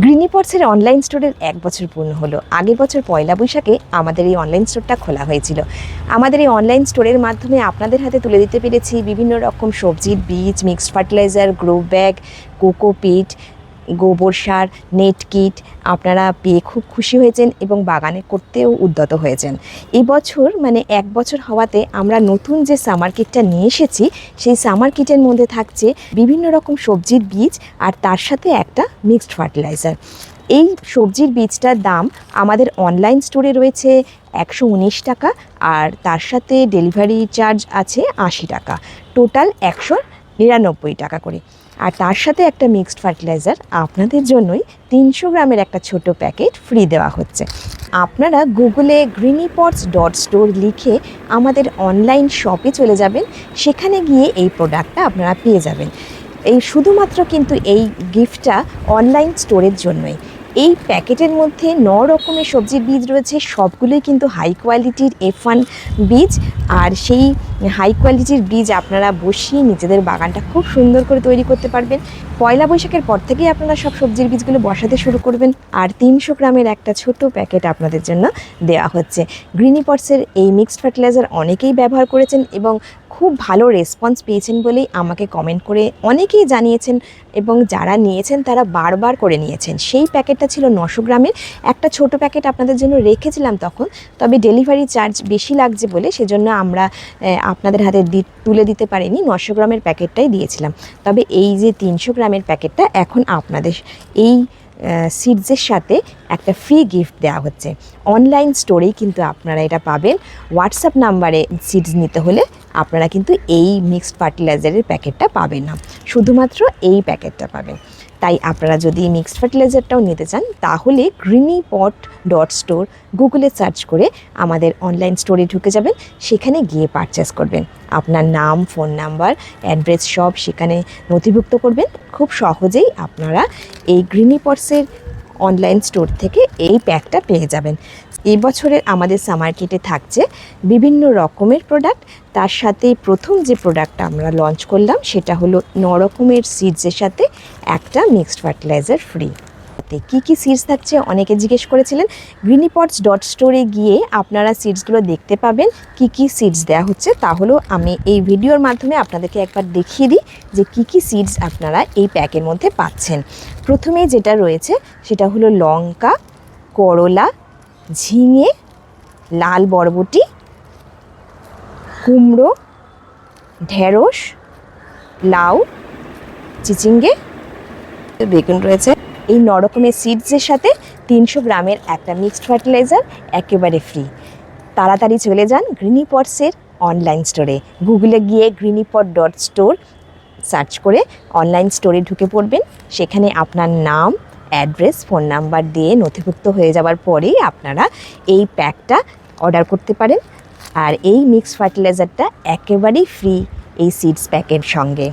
গ্রিনিপটসের online স্টোরের এক বছর পূর্ণ হলো। আগের বছর পয়লা বৈশাখে আমাদের এই অনলাইন স্টোরটা খোলা হয়েছিল। আমাদের এই অনলাইন স্টোরের মাধ্যমে আপনাদের হাতে তুলে দিতে পেরেছি বিভিন্ন রকম সবজির বীজ mixed fertiliser grow bag cocopeat গোবর সার, নেট কিট আপনারা পেয়ে খুব খুশি হয়েছেন এবং বাগানে করতেও উদ্যত হয়েছেন। এই বছর মানে এক বছর হওয়াতে আমরা নতুন যে সামার কিটটা নিয়ে এসেছি, সেই সামার কিটের মধ্যে থাকছে বিভিন্ন রকম সবজির বীজ আর তার সাথে একটা মিক্সড ফার্টিলাইজার এই সবজির বীজটার দাম আমাদের অনলাইন স্টোরে রয়েছে একশো উনিশ টাকা আর তার সাথে ডেলিভারি চার্জ আছে আশি টাকা। টোটাল একশো নিরানব্বই টাকা করে। আর তার সাথে একটা মিক্সড ফার্টিলাইজার আপনাদের জন্যই তিনশো গ্রামের একটা ছোট প্যাকেট ফ্রি দেওয়া হচ্ছে। আপনারা গুগলে গ্রিনিপটস ডট স্টোর লিখে আমাদের অনলাইন শপে চলে যাবেন, সেখানে গিয়ে এই প্রোডাক্টটা আপনারা পেয়ে যাবেন। এই শুধুমাত্র কিন্তু এই গিফটটা অনলাইন স্টোরের জন্যই। এই প্যাকেটের মধ্যে ন রকমের সবজির বীজ রয়েছে, সবগুলোই কিন্তু হাই কোয়ালিটির এফ ওয়ান বীজ। আর সেই হাই কোয়ালিটির বীজ আপনারা বসিয়ে নিজেদের বাগানটা খুব সুন্দর করে তৈরি করতে পারবেন। পয়লা বৈশাখের পর থেকেই আপনারা সব সবজির বীজগুলো বসাতে শুরু করবেন। আর তিনশো গ্রামের একটা ছোট প্যাকেট আপনাদের জন্য দেওয়া হচ্ছে। গ্রিনিপটসের এই মিক্সড ফার্টিলাইজার অনেকেই ব্যবহার করেছেন এবং খুব ভালো রেসপন্স পেয়েছেন বলেই আমাকে কমেন্ট করে অনেকেই জানিয়েছেন এবং যারা নিয়েছেন তারা বারবার করে নিয়েছেন। সেই প্যাকেটটা ছিল নশো গ্রামের। একটা ছোট প্যাকেট আপনাদের জন্য রেখেছিলাম তখন, তবে ডেলিভারি চার্জ বেশি লাগছে বলে সেজন্য আমরা আপনাদের হাতে তুলে দিতে পারিনি। নশো গ্রামের প্যাকেটটাই দিয়েছিলাম। তবে এই যে তিনশো গ্রামের প্যাকেটটা এখন আপনাদের, এই সিডসের সাথে একটা ফ্রি গিফট দেওয়া হচ্ছে। অনলাইন স্টোরেই কিন্তু আপনারা এটা পাবেন। হোয়াটসঅ্যাপ নাম্বারে সিডস নিতে হলে আপনারা কিন্তু এই মিক্সড ফার্টিলাইজারের প্যাকেটটা পাবেন না। শুধুমাত্র এই প্যাকেটটা পাবেন। তাই আপনারা যদি মিক্সড ফার্টিলাইজারটাও নিতে চান, তাহলে গ্রিনি পট ডট স্টোর গুগলে সার্চ করে আমাদের অনলাইন স্টোরে ঢুকে যাবেন। সেখানে গিয়ে পারচেস করবেন। আপনার নাম ফোন নাম্বার অ্যাড্রেস সব সেখানে নথিভুক্ত করবেন। খুব সহজেই আপনারা এই গ্রিনি পটসের অনলাইন স্টোর থেকে এই প্যাকটা পেয়ে যাবেন। এই বছরের আমাদের সামার কিটে থাকছে বিভিন্ন রকমের প্রোডাক্ট তার সাথে প্রথম যে প্রোডাক্টটা আমরা লঞ্চ করলাম, সেটা হলো ন রকমের সিডসের সাথে একটা মিক্সড ফার্টিলাইজার ফ্রি কী কী সিডস থাকছে? অনেকে জিজ্ঞেস করেছিলেন। গ্রিনিপটস ডট স্টোরে গিয়ে আপনারা সিডসগুলো দেখতে পাবেন। কি কি সিডস দেওয়া হচ্ছে তাহলেও আমি এই ভিডিওর মাধ্যমে আপনাদেরকে একবার দেখিয়ে দিই যে কি কি সিডস আপনারা এই প্যাকের মধ্যে পাচ্ছেন। প্রথমে যেটা রয়েছে, সেটা হলো লঙ্কা, করলা ঝিঙে, লাল বরবটি, কুমড়ো, ঢেঁড়স, লাউ, চিচিঙ্গে, বেগুন রয়েছে। এই নরকমের সিডসের সাথে তিনশো গ্রামের একটা মিক্সড ফার্টিলাইজার একেবারে ফ্রি তাড়াতাড়ি চলে যান গ্রিনিপটসের অনলাইন স্টোরে গুগলে গিয়ে গ্রিনিপট ডট স্টোর সার্চ করে অনলাইন স্টোরে ঢুকে পড়বেন। সেখানে আপনার নাম অ্যাড্রেস, ফোন নাম্বার দিয়ে নথিভুক্ত হয়ে যাওয়ার পরেই আপনারা এই প্যাকটা অর্ডার করতে পারেন। আর এই মিক্স ফার্টিলাইজারটা একেবারেই ফ্রি এই সিডস প্যাকের সঙ্গে।